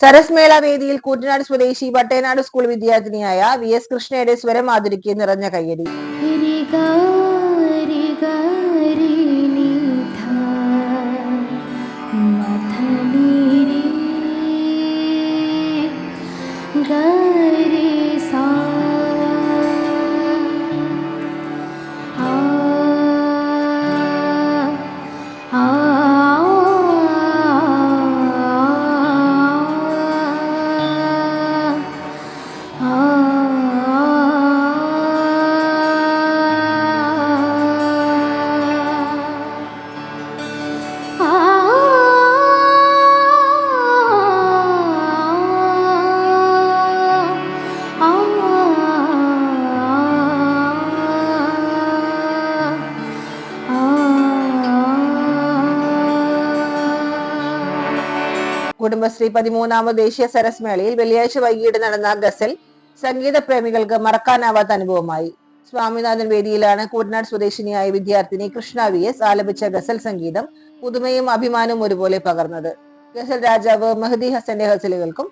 സരസ് മേള വേദിയിൽ കൂറ്റനാട് സ്വദേശി വട്ടേനാട് സ്കൂൾ വിദ്യാർത്ഥിനിയായ വി എസ് കൃഷ്ണയുടെ സ്വരം ആദരിക്ക് നിറഞ്ഞ കയ്യടി. കുടുംബശ്രീ പതിമൂന്നാമത് ദേശീയ സരസ് മേളയിൽ വെള്ളിയാഴ്ച വൈകിട്ട് നടന്ന ഗസൽ സംഗീത പ്രേമികൾക്ക് മറക്കാനാവാത്ത അനുഭവമായി. സ്വാമിനാഥൻ വേദിയിലാണ് കൂടനാട് സ്വദേശിനിയായ വിദ്യാർത്ഥിനി കൃഷ്ണ വി എസ് ആലപിച്ച ഗസൽ സംഗീതം പുതുമയും അഭിമാനവും ഒരുപോലെ പകർന്നത്. ഗസൽ രാജാവ് മെഹദി ഹസന്റെ ഗസലുകൾക്കും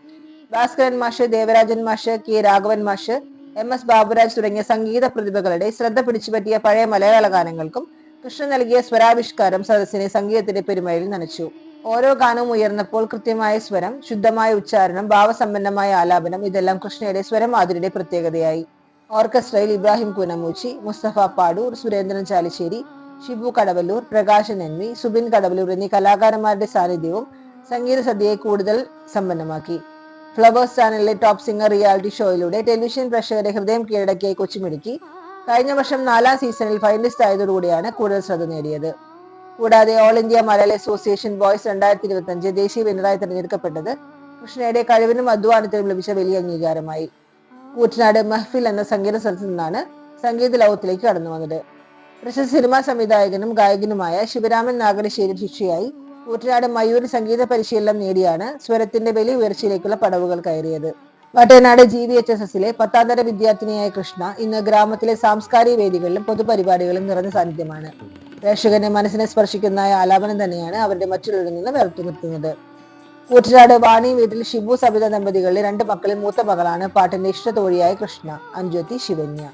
ഭാസ്കരൻ മാഷ് ദേവരാജൻ മാഷ് കെ രാഘവൻ മാഷ് എം എസ് ബാബുരാജ് തുടങ്ങിയ സംഗീത പ്രതിഭകളുടെ ശ്രദ്ധ പിടിച്ചുപറ്റിയ പഴയ മലയാള ഗാനങ്ങൾക്കും കൃഷ്ണൻ നൽകിയ സ്വരാവിഷ്കാരം സദസ്സിനെ സംഗീതത്തിന്റെ പെരുമയിൽ നനച്ചു. ഓരോ ഗാനവും ഉയർന്നപ്പോൾ കൃത്യമായ സ്വരം ശുദ്ധമായ ഉച്ചാരണം ഭാവസമ്പന്നമായ ആലാപനം ഇതെല്ലാം കൃഷ്ണയുടെ സ്വരം മാധുരിയുടെ പ്രത്യേകതയായി. ഓർക്കസ്ട്രയിൽ ഇബ്രാഹിം കുനമൂച്ചി മുസ്തഫ പാടൂർ സുരേന്ദ്രൻ ചാലിശ്ശേരി ഷിബു കടവല്ലൂർ പ്രകാശൻ എൻവി സുബിൻ കടവല്ലൂർ എന്നീ കലാകാരന്മാരുടെ സാന്നിധ്യവും സംഗീത സദ്യയെ കൂടുതൽ സമ്പന്നമാക്കി. ഫ്ലവേഴ്സ് ചാനലിലെ ടോപ്പ് സിംഗർ റിയാലിറ്റി ഷോയിലൂടെ ടെലിവിഷൻ പ്രേക്ഷകരെ ഹൃദയം കീഴടക്കിയ കൊച്ചുമിടുക്കി കഴിഞ്ഞ വർഷം നാലാം സീസണിൽ ഫൈനലിസ്റ്റ് ആയതോടുകൂടിയാണ് കൂടുതൽ ശ്രദ്ധ നേടിയത്. കൂടാതെ all India Malayali association boys രണ്ടായിരത്തി ഇരുപത്തി അഞ്ച് ദേശീയ വനിതായി തിരഞ്ഞെടുക്കപ്പെട്ടത് കൃഷ്ണയുടെ കഴിവിനും അധ്വാനത്തിനും ലഭിച്ച വലിയ അംഗീകാരമായി. കൂറ്റനാട് മഹ്ഫിൽ എന്ന സംഗീത സ്ഥലത്തു നിന്നാണ് സംഗീത ലോകത്തിലേക്ക് കടന്നു വന്നത്. പ്രശസ്ത സിനിമാ സംവിധായകനും ഗായകനുമായ ശിവരാമൻ നാഗരശ്ശേരി ശിക്ഷയായി കൂറ്റനാട് മയൂർ സംഗീത പരിശീലനം നേടിയാണ് സ്വരത്തിന്റെ വലിയ ഉയർച്ചയിലേക്കുള്ള പടവുകൾ കയറിയത്. Vattanad G V H S എസിലെ പത്താംതര വിദ്യാർത്ഥിനിയായ കൃഷ്ണ ഇന്ന് ഗ്രാമത്തിലെ സാംസ്കാരിക വേദികളിലും പൊതുപരിപാടികളിലും നിറഞ്ഞ സാന്നിധ്യമാണ്. പ്രേക്ഷകന്റെ മനസ്സിനെ സ്പർശിക്കുന്ന ആലാപനം തന്നെയാണ് അവരുടെ മറ്റുള്ളവരിൽ നിന്ന് വേർത്തു നിർത്തുന്നത് കൂറ്റനാട് വാണി വീട്ടിൽ ഷിബു സബിത ദമ്പതികളിലെ രണ്ട് മക്കളിൽ മൂത്ത മകളാണ് പാട്ടിന്റെ ഇഷ്ടതോഴിയായ കൃഷ്ണ അഞ്ജ്യോതി ശിവന്യ.